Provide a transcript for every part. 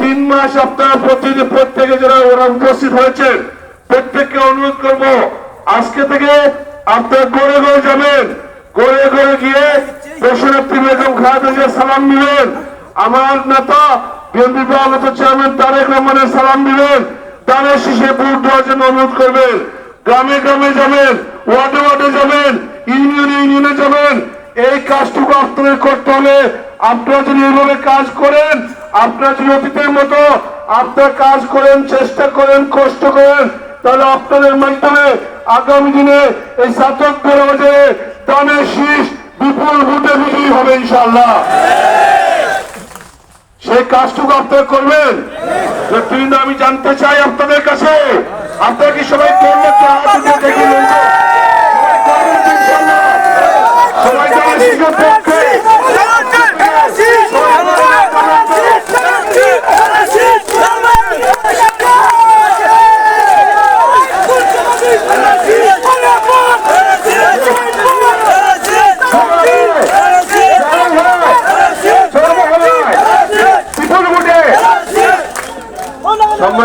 তিন মাস আপনারা প্রতিদিন প্রত্যেকে যারা ওরা উপস্থিত হয়েছেন প্রত্যেককে অনুরোধ করব, আজকে থেকে আপনারা গড়ে গড়ে যাবেন। গড়ে গড়ে গিয়ে দেশনেত্রী বেগম খালেদা সালাম দিবেন। আমার নেতা গ্রামে গ্রামে যাবেন, ওয়ার্ডে ওয়ার্ডে যাবেন, ইউনিয়নে যাবেন। এই কাজটুকু আপনাদের করতে হলে আপনারা যদি এইভাবে কাজ করেন আপনারা যদি অতীতের মতো আপনারা কাজ করেন, চেষ্টা করেন, কষ্ট করেন, তাহলে আপনাদের মাধ্যমে আগামী দিনে এই ছাত্রদের মাঝে দানের শীষ বিপুল ভোটে বিজয়ী হবে ইনশাল্লাহ সেই কাজটুকু আপনারা করবেন? কিন্তু আমি জানতে চাই আপনাদের কাছে। আপনারা কি সবাই করবেন সবাই করবেন তো ইনশাআল্লাহ? সবাই দানের শীষের পক্ষে বিপুল ভোটে সম্মানিত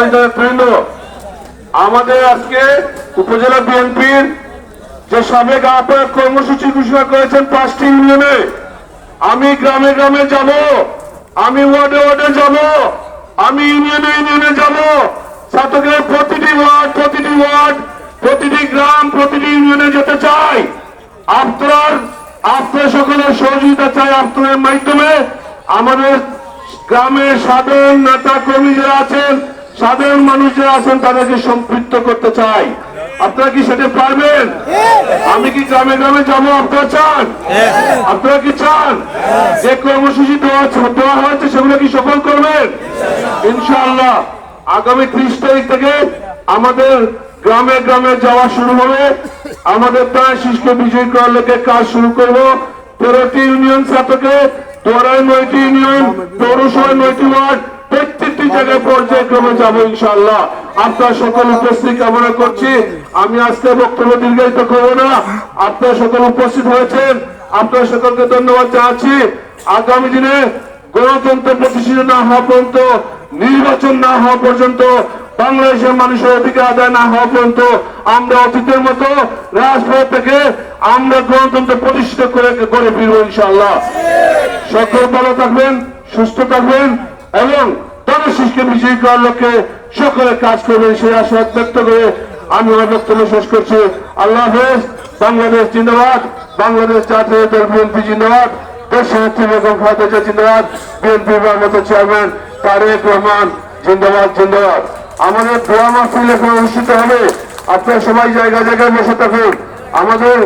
আমাদের আজকে উপজেলা বিএনপির যে সাবেক আহ্বায়ক কর্মসূচি ঘোষণা করেছেন পাঁচটি ইউনিয়নে, আমি গ্রামে গ্রামে যাব, আমি ওয়ার্ডে ওয়ার্ডে যাব, আমি ইউনিয়নে ইউনিয়নে যাব। প্রতিটি ওয়ার্ড প্রতিটি ওয়ার্ড, প্রতিটি গ্রাম, প্রতিটি ইউনিয়নে যেতে চাই। আপনার আপনার সকলের সহযোগিতা চাই আপনাদের মাধ্যমে। আমাদের গ্রামের সাধারণ নেতা কর্মী যারা আছেন সাধারণ মানুষ যারা আছেন, তাদেরকে সম্পৃক্ত করতে চাই। আপনারা কি সেটা পারবেন? আমি কি গ্রামে গ্রামে যাব? আপনারা চান? আপনারা কি চান? যে কর্মসূচি দেওয়া হয়েছে, সেগুলো কি সফল করবেন? ইনশাআল্লাহ, আগামী ত্রিশ তারিখ থেকে আমাদের গ্রামে গ্রামে যাওয়া শুরু হবে। আমাদের প্রায় শিশুকে বিজয়ী করার লোকে কাজ শুরু করব। তেরোটি ইউনিয়ন ছাত্রকে, দোয়ারায় নয়টি ইউনিয়ন, পৌরসভায় নয়টি ওয়ার্ড প্রত্যেকটি জায়গায় পর্যায়ক্রমে যাব ইনশাআল্লাহ। আপনার সকল উপস্থিত কামনা করছি। আমি আজকে বক্তব্য দীর্ঘায়িত করব না। আপনার সকল উপস্থিত হয়েছেন। আপনার সকলকে ধন্যবাদ জানাচ্ছি। আগামী দিনে গণতন্ত্র প্রতিষ্ঠিত না হওয়া পর্যন্ত, নির্বাচন না হওয়া পর্যন্ত, বাংলাদেশের মানুষের অধিকার আদায় না হওয়া পর্যন্ত, আমরা অতীতের মতো রাজপথ থেকে আমরা গণতন্ত্র প্রতিষ্ঠিত করে গড়ে ফিরবো ইনশাআল্লাহ। সকল ভালো থাকবেন, সুস্থ থাকবেন এবং জনশিষ্কে বিজয়ী করার লক্ষ্যে সকলে কাজ করবেন সেই আশাবাদ ব্যক্ত করে আমি আমার বক্তব্য শেষ করছি। আল্লাহ হাফেজ, বাংলাদেশ জিন্দাবাদ, বাংলাদেশ জাতীয় দল বিএনপি জিন্দাবাদ। আমাদের দোয়া মাহফিল এখন অনুষ্ঠিত হবে। আপনারা সবাই জায়গা জায়গায় বসে থাকুন। আমাদের